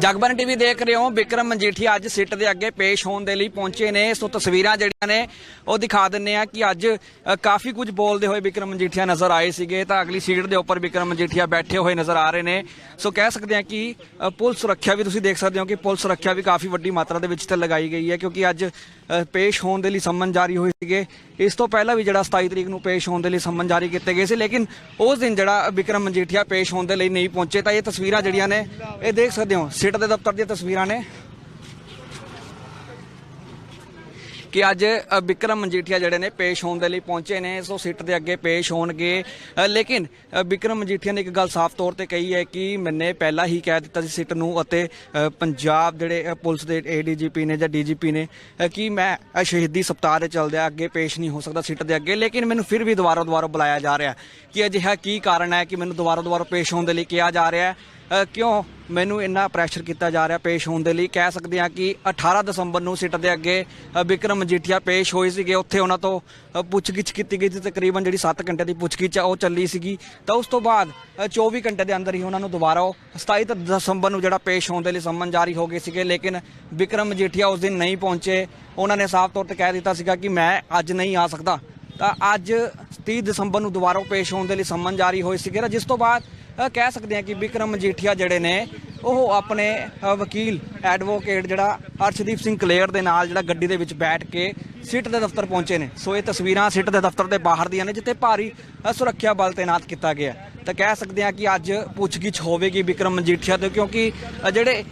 Jagbani TV ਦੇਖ ਰਹੇ ਹੋ। ਵਿਕਰਮ ਮਜੀਠੀਆ ਅੱਜ ਸਿੱਟ ਦੇ ਅੱਗੇ ਪੇਸ਼ ਹੋਣ ਦੇ ਲਈ ਪਹੁੰਚੇ ਨੇ। ਸੋ ਤਸਵੀਰਾਂ ਜਿਹੜੀਆਂ ਨੇ, ਉਹ ਦਿਖਾ ਦਿੰਨੇ ਆ ਕਿ ਅੱਜ ਕਾਫੀ ਕੁਝ ਬੋਲਦੇ ਹੋਏ ਵਿਕਰਮ ਮਜੀਠੀਆ ਨਜ਼ਰ ਆਏ ਸੀਗੇ। ਤਾਂ ਅਗਲੀ ਸੀਟ ਦੇ ਉੱਪਰ ਵਿਕਰਮ ਮਜੀਠੀਆ ਬੈਠੇ ਹੋਏ ਨਜ਼ਰ ਆ ਰਹੇ ਨੇ। ਸੋ ਕਹਿ ਸਕਦੇ ਆ ਕਿ ਪੁਲਿਸ ਸੁਰੱਖਿਆ ਵੀ ਤੁਸੀਂ ਦੇਖ ਸਕਦੇ ਹੋ ਕਿ ਪੁਲਿਸ ਸੁਰੱਖਿਆ ਵੀ ਕਾਫੀ ਵੱਡੀ ਮਾਤਰਾ ਦੇ ਵਿੱਚ ਤੇ ਲਗਾਈ ਗਈ ਹੈ ਕਿਉਂਕਿ ਅੱਜ ਪੇਸ਼ ਹੋਣ ਦੇ ਲਈ ਸੰਮਨ ਜਾਰੀ ਹੋਏ ਸੀਗੇ। ਇਸ ਤੋਂ ਪਹਿਲਾਂ ਵੀ ਜਿਹੜਾ 27 ਤਰੀਕ ਨੂੰ ਪੇਸ਼ ਹੋਣ ਦੇ ਲਈ ਸੰਮਨ ਜਾਰੀ ਕੀਤੇ ਗਏ ਸੀ, ਲੇਕਿਨ ਉਸ ਦਿਨ ਜਿਹੜਾ ਵਿਕਰਮ ਮਜੀਠੀਆ ਪੇਸ਼ ਹੋਣ ਦੇ ਲਈ ਨਹੀਂ ਪਹੁੰਚੇ। ਤਾਂ ਇਹ ਤਸਵੀਰਾਂ ਜਿਹੜੀਆਂ ਨੇ, ਇਹ ਦੇਖ ਸਕਦੇ ਹੋ ਸਿੱਟ ਦੇ ਦਫ਼ਤਰ ਦੀਆਂ ਤਸਵੀਰਾਂ ਨੇ ਕਿ ਅੱਜ ਅ, ਵਿਕਰਮ ਮਜੀਠੀਆ ਜਿਹੜੇ ਨੇ ਪੇਸ਼ ਹੋਣ ਦੇ ਲਈ ਪਹੁੰਚੇ ਨੇ। ਸੋ ਸਿੱਟ ਦੇ ਅੱਗੇ ਪੇਸ਼ ਹੋਣਗੇ। ਲੇਕਿਨ ਅ, ਵਿਕਰਮ ਮਜੀਠੀਆ ਨੇ ਇੱਕ ਗੱਲ ਸਾਫ਼ ਤੌਰ ਤੇ ਕਹੀ ਹੈ ਕਿ ਮੈਨੇ ਪਹਿਲਾਂ ਹੀ ਕਹਿ ਦਿੱਤਾ ਸੀ ਸਿੱਟ ਨੂੰ ਅਤੇ ਪੰਜਾਬ ਜਿਹੜੇ ਪੁਲਿਸ ਦੇ ਏਡੀਜੀਪੀ ਨੇ ਜਾਂ ਡੀਜੀਪੀ ਨੇ ਕਿ ਮੈਂ ਸ਼ਹੀਦੀ ਸਪਤਾਹ ਦੇ ਚੱਲਦਿਆਂ ਅੱਗੇ ਪੇਸ਼ ਨਹੀਂ ਹੋ ਸਕਦਾ ਸਿੱਟ ਦੇ ਅੱਗੇ। ਲੇਕਿਨ ਮੈਨੂੰ ਫਿਰ ਵੀ ਦੁਬਾਰਾ ਦੁਬਾਰਾ ਬੁਲਾਇਆ ਜਾ ਰਿਹਾ ਕਿ ਅਜਿਹਾ ਕੀ ਕਾਰਨ ਹੈ ਕਿ ਮੈਨੂੰ ਦੁਬਾਰਾ ਦੁਬਾਰਾ ਪੇਸ਼ ਹੋਣ ਦੇ ਲਈ ਕਿਹਾ ਜਾ ਰਿਹਾ ਹੈ। ਕਿਉਂ ਮੈਨੂੰ ਇੰਨਾ ਪ੍ਰੈਸ਼ਰ ਕੀਤਾ ਜਾ ਰਿਹਾ ਪੇਸ਼ ਹੋਣ ਦੇ ਲਈ? ਕਹਿ ਸਕਦੇ ਹਾਂ ਕਿ 18 ਦਸੰਬਰ ਨੂੰ ਸਿੱਟ ਦੇ ਅੱਗੇ ਅ, ਵਿਕਰਮ ਮਜੀਠੀਆ ਪੇਸ਼ ਹੋਏ ਸੀਗੇ। ਉੱਥੇ ਉਹਨਾਂ ਤੋਂ ਪੁੱਛਗਿੱਛ ਕੀਤੀ ਗਈ ਸੀ। ਤਕਰੀਬਨ ਜਿਹੜੀ 7 ਘੰਟੇ ਦੀ ਪੁੱਛਗਿੱਛ ਆ ਉਹ ਚੱਲੀ ਸੀਗੀ। ਤਾਂ ਉਸ ਤੋਂ ਬਾਅਦ ਅ, 24 ਘੰਟੇ ਦੇ ਅੰਦਰ ਹੀ ਉਹਨਾਂ ਨੂੰ ਦੁਬਾਰਾ ਉਹ 27 ਦਸੰਬਰ ਨੂੰ ਜਿਹੜਾ ਪੇਸ਼ ਹੋਣ ਦੇ ਲਈ ਸੰਮਨ ਜਾਰੀ ਹੋ ਗਏ ਸੀਗੇ। ਲੇਕਿਨ ਵਿਕਰਮ ਮਜੀਠੀਆ ਉਸ ਦਿਨ ਨਹੀਂ ਪਹੁੰਚੇ। ਉਹਨਾਂ ਨੇ ਸਾਫ਼ ਤੌਰ ਤੇ ਕਹਿ ਦਿੱਤਾ ਸੀਗਾ ਕਿ ਮੈਂ ਅੱਜ ਨਹੀਂ ਆ ਸਕਦਾ। ਤਾਂ ਅੱਜ 30 ਦਸੰਬਰ ਨੂੰ ਦੁਬਾਰਾ ਪੇਸ਼ ਹੋਣ ਦੇ ਲਈ ਸੰਮਨ ਜਾਰੀ ਹੋਏ ਸੀਗੇ। ਤਾਂ ਜਿਸ ਤੋਂ ਬਾਅਦ ਕਹਿ ਸਕਦੇ ਹਾਂ ਕਿ ਵਿਕਰਮ ਮਜੀਠੀਆ ਜਿਹੜੇ ਨੇ, ਉਹ ਆਪਣੇ ਵਕੀਲ ਐਡਵੋਕੇਟ ਜਿਹੜਾ ਹਰਸ਼ਦੀਪ ਸਿੰਘ ਕਲੇਅਰ ਦੇ ਨਾਲ ਜਿਹੜਾ ਗੱਡੀ ਦੇ ਵਿੱਚ ਬੈਠ ਕੇ ਸਿੱਟ ਦੇ ਦਫ਼ਤਰ ਪਹੁੰਚੇ ਨੇ। ਸੋ ਇਹ ਤਸਵੀਰਾਂ ਸਿੱਟ ਦੇ ਦਫ਼ਤਰ ਦੇ ਬਾਹਰ ਦੀਆਂ ਨੇ, ਜਿੱਥੇ ਭਾਰੀ ਸੁਰੱਖਿਆ ਬਲ ਤਾਇਨਾਤ ਕੀਤਾ ਗਿਆ। ਤਾਂ ਕਹਿ ਸਕਦੇ ਹਾਂ ਕਿ ਅੱਜ ਪੁੱਛਗਿੱਛ ਹੋਵੇਗੀ ਵਿਕਰਮ ਮਜੀਠੀਆ ਤੋਂ, ਕਿਉਂਕਿ ਜਿਹੜੇ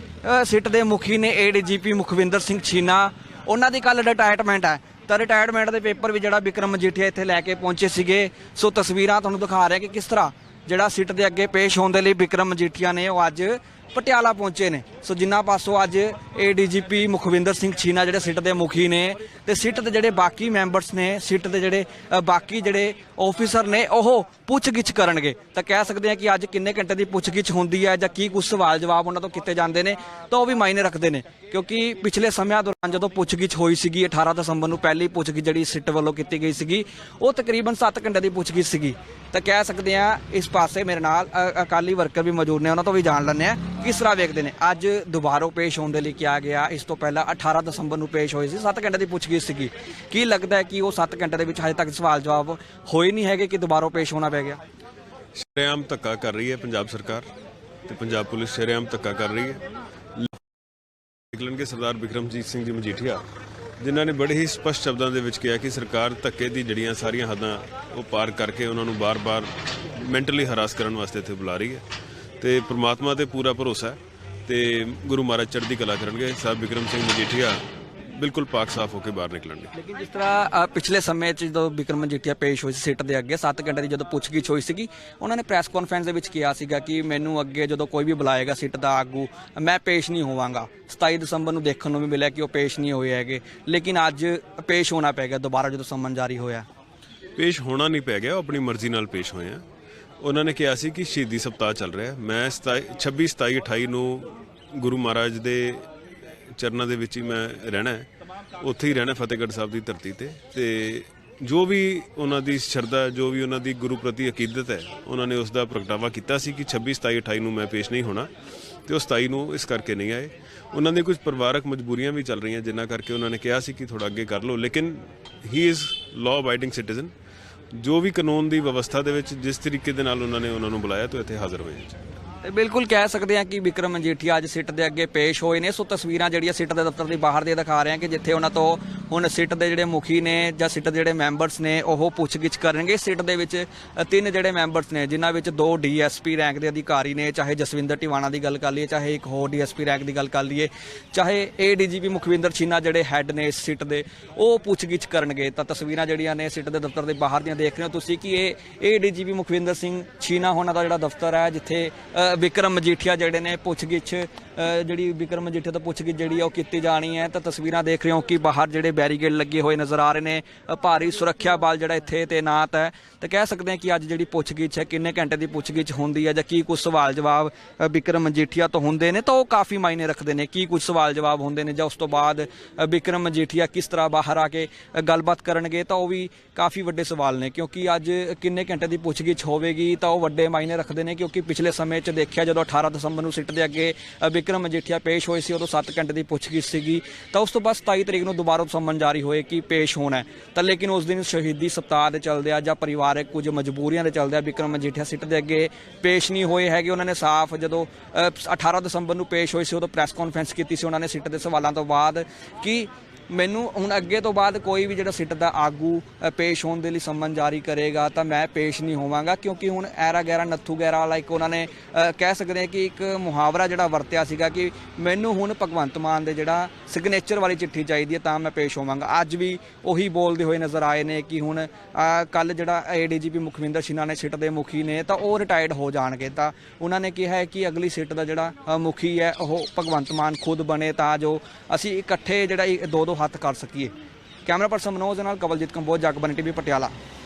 ਸਿੱਟ ਦੇ ਮੁਖੀ ਨੇ ਏਡੀਜੀਪੀ ਮੁਖਵਿੰਦਰ ਸਿੰਘ ਛੀਨਾ, ਉਹਨਾਂ ਦੀ ਕੱਲ ਰਿਟਾਇਰਮੈਂਟ ਹੈ। ਤਾਂ ਰਿਟਾਇਰਮੈਂਟ ਦੇ ਪੇਪਰ ਵੀ ਜਿਹੜਾ ਵਿਕਰਮ ਮਜੀਠੀਆ ਇੱਥੇ ਲੈ ਕੇ ਪਹੁੰਚੇ ਸੀਗੇ। ਸੋ ਤਸਵੀਰਾਂ ਤੁਹਾਨੂੰ ਦਿਖਾ ਰਿਹਾ ਕਿ ਕਿਸ ਤਰ੍ਹਾਂ ਜਿਹੜਾ ਸਿੱਟ ਦੇ ਅੱਗੇ ਪੇਸ਼ ਹੋਣ ਦੇ ਲਈ ਵਿਕਰਮ ਮਜੀਠੀਆ ਨੇ ਉਹ ਅੱਜ ਪਟਿਆਲਾ ਪਹੁੰਚੇ ਨੇ। ਸੋ ਜਿਨ੍ਹਾਂ ਪਾਸੋਂ ਅੱਜ ਏਡੀਜੀਪੀ ਮੁਖਵਿੰਦਰ ਸਿੰਘ ਛੀਨਾ ਜਿਹੜੇ ਸਿੱਟ ਦੇ ਮੁਖੀ ਨੇ ਤੇ ਸਿੱਟ ਦੇ ਜਿਹੜੇ ਬਾਕੀ ਮੈਂਬਰਸ ਨੇ, ਸਿੱਟ ਦੇ ਜਿਹੜੇ ਬਾਕੀ ਜਿਹੜੇ ਆਫੀਸਰ ਨੇ, ਉਹ ਪੁੱਛਗਿੱਛ ਕਰਨਗੇ। ਤਾਂ ਕਹਿ ਸਕਦੇ ਹਾਂ ਕਿ ਅੱਜ ਕਿੰਨੇ ਘੰਟੇ ਦੀ ਪੁੱਛਗਿੱਛ ਹੁੰਦੀ ਹੈ ਜਾਂ ਕੀ ਕੁਝ ਸਵਾਲ ਜਵਾਬ ਉਹਨਾਂ ਤੋਂ ਕੀਤੇ ਜਾਂਦੇ ਨੇ, ਤਾਂ ਉਹ ਵੀ ਮਾਇਨੇ ਰੱਖਦੇ ਨੇ। ਕਿਉਂਕਿ ਪਿਛਲੇ ਸਮਿਆਂ ਦੌਰਾਨ ਜਦੋਂ ਪੁੱਛਗਿੱਛ ਹੋਈ ਸੀਗੀ 18 ਦਸੰਬਰ ਨੂੰ ਪਹਿਲੀ ਪੁੱਛਗਿੱਛ ਜਿਹੜੀ ਸਿੱਟ ਵੱਲੋਂ ਕੀਤੀ ਗਈ ਸੀਗੀ, ਉਹ ਤਕਰੀਬਨ 7 ਘੰਟੇ ਦੀ ਪੁੱਛਗਿੱਛ ਸੀਗੀ। ਤਾਂ ਕਹਿ ਸਕਦੇ ਆ ਇਸ ਪਾਸੇ ਮੇਰੇ ਨਾਲ ਅਕਾਲੀ ਵਰਕਰ ਵੀ ਮੌਜੂਦ ਨੇ, ਉਹਨਾਂ ਤੋਂ ਵੀ ਜਾਣ ਲੈਂਦੇ ਆ ਕਿਸ ਤਰ੍ਹਾਂ ਵੇਖਦੇ ਨੇ? ਅੱਜ ਦੁਬਾਰਾ ਪੇਸ਼ ਹੋਣ ਦੇ ਲਈ ਕਿਹਾ ਗਿਆ। ਇਸ ਤੋਂ ਪਹਿਲਾਂ 18 ਦਸੰਬਰ ਨੂੰ ਪੇਸ਼ ਹੋਏ ਸੀ। 7 ਘੰਟੇ ਦੀ ਪੁੱਛਗਿੱਛ ਸੀਗੀ। ਕੀ ਲੱਗਦਾ ਹੈ ਕਿ ਉਹ 7 ਘੰਟੇ ਦੇ ਵਿੱਚ ਹਜੇ ਤੱਕ ਸਵਾਲ ਜਵਾਬ ਹੋਏ ਨਹੀਂ ਹੈਗੇ ਕਿ ਦੁਬਾਰਾ ਪੇਸ਼ ਹੋਣਾ ਪੈ ਗਿਆ? ਸ਼ਰੇਆਮ ਧੱਕਾ ਕਰ ਰਹੀ ਹੈ ਪੰਜਾਬ ਸਰਕਾਰ ਤੇ ਪੰਜਾਬ ਪੁਲਿਸ ਸ਼ਰੇਆਮ ਧੱਕਾ ਕਰ ਰਹੀ ਹੈ। ਨਿਕਲਣਗੇ ਸਰਦਾਰ ਬਿਕਰਮਜੀਤ ਸਿੰਘ ਜੀ ਮਜੀਠੀਆ, ਜਿਨ੍ਹਾਂ ਨੇ ਬੜੇ ਹੀ ਸਪਸ਼ਟ ਸ਼ਬਦਾਂ ਦੇ ਵਿੱਚ ਕਿਹਾ ਕਿ ਸਰਕਾਰ ਧੱਕੇ ਦੀ ਜੜੀਆਂ ਸਾਰੀਆਂ ਹੱਦਾਂ ਉਹ ਪਾਰ ਕਰਕੇ ਉਹਨਾਂ ਨੂੰ ਬਾਰ-ਬਾਰ ਮੈਂਟਲੀ ਹਰਾਸ ਕਰਨ ਵਾਸਤੇ ਇੱਥੇ ਬੁਲਾ ਰਹੀ ਹੈ। ਤੇ ਪ੍ਰਮਾਤਮਾ ਤੇ ਪੂਰਾ ਭਰੋਸਾ ਹੈ ਤੇ ਗੁਰੂ ਮਹਾਰਾਜ ਚੜ੍ਹਦੀ ਕਲਾ ਕਰਨਗੇ। ਸਾਹਿਬ ਬਿਕਰਮ ਸਿੰਘ ਮਜੀਠੀਆ ਬਿਲਕੁਲ ਪਾਕ ਸਾਫ਼ ਹੋ ਕੇ ਬਾਹਰ ਨਿਕਲਣਗੇ। ਲੇਕਿਨ ਜਿਸ ਤਰ੍ਹਾਂ ਪਿਛਲੇ ਸਮੇਂ 'ਚ ਜਦੋਂ ਵਿਕਰਮ ਮਜੀਠੀਆ ਪੇਸ਼ ਹੋਏ ਸੀ ਸਿੱਟ ਦੇ ਅੱਗੇ 7 ਘੰਟੇ ਦੀ ਜਦੋਂ ਪੁੱਛਗਿੱਛ ਹੋਈ ਸੀਗੀ ਉਹਨਾਂ ਨੇ ਪ੍ਰੈਸ ਕਾਨਫਰੰਸ ਦੇ ਵਿੱਚ ਕਿਹਾ ਸੀਗਾ ਕਿ ਮੈਨੂੰ ਅੱਗੇ ਜਦੋਂ ਕੋਈ ਵੀ ਬੁਲਾਏਗਾ ਸਿੱਟ ਦਾ ਆਗੂ ਮੈਂ ਪੇਸ਼ ਨਹੀਂ ਹੋਵਾਂਗਾ। 27 ਦਸੰਬਰ ਨੂੰ ਦੇਖਣ ਨੂੰ ਵੀ ਮਿਲਿਆ ਕਿ ਉਹ ਪੇਸ਼ ਨਹੀਂ ਹੋਏ ਹੈਗੇ। ਲੇਕਿਨ ਅੱਜ ਪੇਸ਼ ਹੋਣਾ ਪੈ ਗਿਆ ਦੁਬਾਰਾ ਜਦੋਂ ਸੰਮਨ ਜਾਰੀ ਹੋਇਆ। ਪੇਸ਼ ਹੋਣਾ ਨਹੀਂ ਪੈ ਗਿਆ ਉਹ ਆਪਣੀ ਮਰਜ਼ੀ ਨਾਲ ਪੇਸ਼ ਹੋਏ ਆ। ਉਹਨਾਂ ਨੇ ਕਿਹਾ ਸੀ ਕਿ ਸ਼ਹੀਦੀ ਸਪਤਾਹ ਚੱਲ ਰਿਹਾ ਮੈਂ 27 26 27 28 ਨੂੰ ਗੁਰੂ ਮਹਾਰਾਜ ਦੇ ਚਰਨਾਂ ਦੇ ਵਿੱਚ ਹੀ ਮੈਂ ਰਹਿਣਾ ਹੈ। ਉੱਥੇ ਹੀ ਰਹਿਣਾ ਫਤਿਹਗੜ੍ਹ ਸਾਹਿਬ ਦੀ ਧਰਤੀ ਤੇ। ਤੇ ਜੋ ਵੀ ਉਹਨਾਂ ਦੀ ਸ਼ਰਧਾ, ਜੋ ਵੀ ਉਹਨਾਂ ਦੀ ਗੁਰੂ ਪ੍ਰਤੀ ਅਕੀਦਤ ਹੈ, ਉਹਨਾਂ ਨੇ ਉਸ ਦਾ ਪ੍ਰਗਟਾਵਾ ਕੀਤਾ ਸੀ ਕਿ 26 27 28 ਨੂੰ ਮੈਂ ਪੇਸ਼ ਨਹੀਂ ਹੋਣਾ ਤੇ ਉਹ 27 ਨੂੰ ਇਸ ਕਰਕੇ ਨਹੀਂ ਆਏ। ਉਹਨਾਂ ਦੀ ਕੁਝ ਪਰਿਵਾਰਕ ਮਜਬੂਰੀਆਂ ਵੀ ਚੱਲ ਰਹੀਆਂ, ਜਿਨ੍ਹਾਂ ਕਰਕੇ ਉਹਨਾਂ ਨੇ ਕਿਹਾ ਸੀ ਕਿ ਥੋੜਾ ਅੱਗੇ ਕਰ ਲਓ। ਲੇਕਿਨ he is law abiding citizen ਜੋ ਵੀ ਕਾਨੂੰਨ ਦੀ ਵਿਵਸਥਾ ਦੇ ਵਿੱਚ ਜਿਸ ਤਰੀਕੇ ਦੇ ਨਾਲ ਉਹਨਾਂ ਨੇ ਉਹਨਾਂ ਨੂੰ ਬੁਲਾਇਆ, ਤੇ ਇੱਥੇ ਹਾਜ਼ਰ ਹੋਏ ਜੀ। ਤੇ ਬਿਲਕੁਲ ਕਹਿ ਸਕਦੇ ਹਾਂ ਕਿ ਵਿਕਰਮ ਮਜੀਠੀਆ ਅੱਜ ਸਿੱਟ ਦੇ ਅੱਗੇ ਪੇਸ਼ ਹੋਏ ਨੇ। ਸੋ ਤਸਵੀਰਾਂ ਜਿਹੜੀਆਂ ਸਿੱਟ ਦੇ ਦਫ਼ਤਰ ਦੇ ਬਾਹਰ ਦੇ ਦਿਖਾ ਰਹੇ ਹਾਂ ਕਿ ਜਿੱਥੇ ਉਹਨਾਂ ਤੋਂ ਹੁਣ ਸਿੱਟ ਦੇ ਜਿਹੜੇ ਮੁਖੀ ਨੇ ਜਾਂ ਸਿੱਟ ਦੇ ਜਿਹੜੇ ਮੈਂਬਰਸ ਨੇ ਉਹ ਪੁੱਛਗਿੱਛ ਕਰਨਗੇ। ਸਿੱਟ ਦੇ ਵਿੱਚ ਤਿੰਨ ਜਿਹੜੇ ਮੈਂਬਰਸ ਨੇ ਜਿਨ੍ਹਾਂ ਵਿੱਚ ਦੋ ਡੀਐਸਪੀ ਰੈਂਕ ਦੇ ਅਧਿਕਾਰੀ ਨੇ ਚਾਹੇ ਜਸਵਿੰਦਰ ਟਿਵਾਣਾ ਦੀ ਗੱਲ ਕਰ ਲਈਏ ਚਾਹੇ ਇੱਕ ਹੋਰ ਡੀਐਸਪੀ ਰੈਂਕ ਦੀ ਗੱਲ ਕਰ ਲਈਏ ਚਾਹੇ ਏਡੀਜੀਪੀ ਮੁਖਵਿੰਦਰ ਛੀਨਾ ਜਿਹੜੇ ਹੈੱਡ ਨੇ ਇਸ ਸਿੱਟ ਦੇ ਉਹ ਪੁੱਛਗਿੱਛ ਕਰਨਗੇ। ਤਾਂ ਤਸਵੀਰਾਂ ਜਿਹੜੀਆਂ ਨੇ ਸਿੱਟ ਦੇ ਦਫ਼ਤਰ ਦੇ ਬਾਹਰ ਦੀਆਂ ਦੇਖ ਰਹੇ ਹੋ ਤੁਸੀਂ ਕਿ ਇਹ ਏਡੀਜੀਪੀ ਮੁਖਵਿੰਦਰ ਸਿੰਘ ਛੀਨਾ ਹੋਣਾ ਦਾ ਜਿਹੜਾ ਦਫ਼ਤਰ ਹੈ ਜਿੱਥੇ ਅ, ਵਿਕਰਮ ਮਜੀਠੀਆ ਜਿਹੜੇ ਨੇ ਪੁੱਛਗਿੱਛ ਜਿਹੜੀ ਵਿਕਰਮ ਮਜੀਠੀਆ ਤੋਂ ਪੁੱਛਗਿੱਛ ਜਿਹੜੀ ਆ ਉਹ ਕੀਤੀ ਜਾਣੀ ਹੈ। ਤਾਂ ਤਸਵੀਰਾਂ ਦੇਖ ਰਹੇ ਹੋ ਕਿ ਬਾਹਰ ਜਿਹੜੇ ਬੈਰੀਗੇਡ ਲੱਗੇ ਹੋਏ ਨਜ਼ਰ ਆ ਰਹੇ ਨੇ। ਭਾਰੀ ਸੁਰੱਖਿਆ ਬਲ ਜਿਹੜਾ ਇੱਥੇ ਤੈਨਾਤ ਹੈ। ਤਾਂ ਕਹਿ ਸਕਦੇ ਹਾਂ ਕਿ ਅੱਜ ਜਿਹੜੀ ਪੁੱਛਗਿੱਛ ਹੈ ਕਿੰਨੇ ਘੰਟੇ ਦੀ ਪੁੱਛਗਿੱਛ ਹੁੰਦੀ ਹੈ ਜਾਂ ਕੀ ਕੁਝ ਸਵਾਲ ਜਵਾਬ ਅ, ਵਿਕਰਮ ਮਜੀਠੀਆ ਤੋਂ ਹੁੰਦੇ ਨੇ? ਤਾਂ ਉਹ ਕਾਫੀ ਮਾਇਨੇ ਰੱਖਦੇ ਨੇ ਕੀ ਕੁਝ ਸਵਾਲ ਜਵਾਬ ਹੁੰਦੇ ਨੇ ਜਾਂ ਉਸ ਤੋਂ ਬਾਅਦ ਅ, ਵਿਕਰਮ ਮਜੀਠੀਆ ਕਿਸ ਤਰ੍ਹਾਂ ਬਾਹਰ ਆ ਕੇ ਗੱਲਬਾਤ ਕਰਨਗੇ? ਤਾਂ ਉਹ ਵੀ ਕਾਫੀ ਵੱਡੇ ਸਵਾਲ ਨੇ ਕਿਉਂਕਿ ਅੱਜ ਕਿੰਨੇ ਘੰਟੇ ਦੀ ਪੁੱਛਗਿੱਛ ਹੋਵੇਗੀ? ਤਾਂ ਉਹ ਵੱਡੇ ਮਾਇਨੇ ਰੱਖਦੇ ਨੇ ਕਿਉਂਕਿ ਪਿਛਲੇ ਸਮੇਂ 'ਚ ਦੇਖਿਆ ਜਦੋਂ 18 ਦਸੰਬਰ ਨੂੰ ਸਿੱਟ ਦੇ ਅੱਗੇ ਅ, ਵਿਕਰਮ ਮਜੀਠੀਆ ਪੇਸ਼ ਹੋਏ ਸੀ ਉਦੋਂ 7 ਘੰਟੇ ਦੀ ਪੁੱਛਗਿੱਛ ਸੀਗੀ। ਤਾਂ ਉਸ ਤੋਂ ਬਾਅਦ 27 ਤਰੀਕ ਨੂੰ ਦੁਬਾਰਾ ਸੰਮਨ ਜਾਰੀ ਹੋਏ ਕਿ ਪੇਸ਼ ਹੋਣਾ ਤਾਂ ਲੇਕਿਨ ਉਸ ਦਿਨ ਸ਼ਹੀਦੀ ਸਪਤਾਹ ਦੇ ਚੱਲਦੇ ਆ ਜਾਂ ਪਰਿਵਾਰਕ ਕੁਝ ਮਜਬੂਰੀਆਂ ਦੇ ਚੱਲਦੇ ਆ ਵਿਕਰਮ ਮਜੀਠੀਆ ਸਿੱਟ ਦੇ ਅੱਗੇ ਪੇਸ਼ ਨਹੀਂ ਹੋਏ ਹੈਗੇ। ਉਹਨਾਂ ਨੇ ਸਾਫ਼ ਜਦੋਂ ਅ, 18 ਦਸੰਬਰ ਨੂੰ ਪੇਸ਼ ਹੋਏ ਸੀ ਉਦੋਂ ਪ੍ਰੈਸ ਕਾਨਫਰੰਸ ਕੀਤੀ ਸੀ। ਉਹਨਾਂ ਨੇ ਸਿੱਟ ਦੇ ਸਵਾਲਾਂ ਤੋਂ ਬਾਅਦ ਕਿ ਮੈਨੂੰ ਹੁਣ ਅੱਗੇ ਤੋਂ ਬਾਅਦ ਕੋਈ ਵੀ ਜਿਹੜਾ ਸਿੱਟ ਦਾ ਆਗੂ ਪੇਸ਼ ਹੋਣ ਦੇ ਲਈ ਸੰਮਨ ਜਾਰੀ ਕਰੇਗਾ ਤਾਂ ਮੈਂ ਪੇਸ਼ ਨਹੀਂ ਹੋਵਾਂਗਾ ਕਿਉਂਕਿ ਹੁਣ ਐਰਾ ਗੈਰਾ, ਨੱਥੂ ਗੈਰਾ ਵਾਲਾ ਇੱਕ ਉਹਨਾਂ ਨੇ ਕਹਿ ਸਕਦੇ ਹਾਂ ਕਿ ਇੱਕ ਮੁਹਾਵਰਾ ਜਿਹੜਾ ਵਰਤਿਆ ਸੀਗਾ ਕਿ ਮੈਨੂੰ ਹੁਣ ਭਗਵੰਤ ਮਾਨ ਦੇ ਜਿਹੜਾ ਸਿਗਨੇਚਰ ਵਾਲੀ ਚਿੱਠੀ ਚਾਹੀਦੀ ਹੈ ਤਾਂ ਮੈਂ ਪੇਸ਼ ਹੋਵਾਂਗਾ। ਅੱਜ ਵੀ ਉਹੀ ਬੋਲਦੇ ਹੋਏ ਨਜ਼ਰ ਆਏ ਨੇ ਕਿ ਹੁਣ ਕੱਲ ਜਿਹੜਾ ਏਡੀਜੀਪੀ ਮੁਖਵਿੰਦਰ ਸਿਨਹਾ ਨੇ ਸਿੱਟ ਦੇ ਮੁਖੀ ਨੇ ਤਾਂ ਉਹ ਰਿਟਾਇਰਡ ਹੋ ਜਾਣਗੇ। ਤਾਂ ਉਹਨਾਂ ਨੇ ਕਿਹਾ ਹੈ ਕਿ ਅਗਲੀ ਸਿੱਟ ਦਾ ਜਿਹੜਾ ਮੁਖੀ ਹੈ ਉਹ ਭਗਵੰਤ ਮਾਨ ਖੁਦ ਬਣੇ ਤਾਂ ਜੋ ਅਸੀਂ ਇਕੱਠੇ ਜਿਹੜਾ ਦੋ ਦੋ ਹੱਥ ਕਰ ਸਕੀਏ। ਕੈਮਰਾ ਪਰਸਨ ਮਨੋਜ ਦੇ ਨਾਲ ਕਵਲਜੀਤ ਕੰਬੋਜ ਜਗਬਨੀ ਟੀਵੀ ਪਟਿਆਲਾ।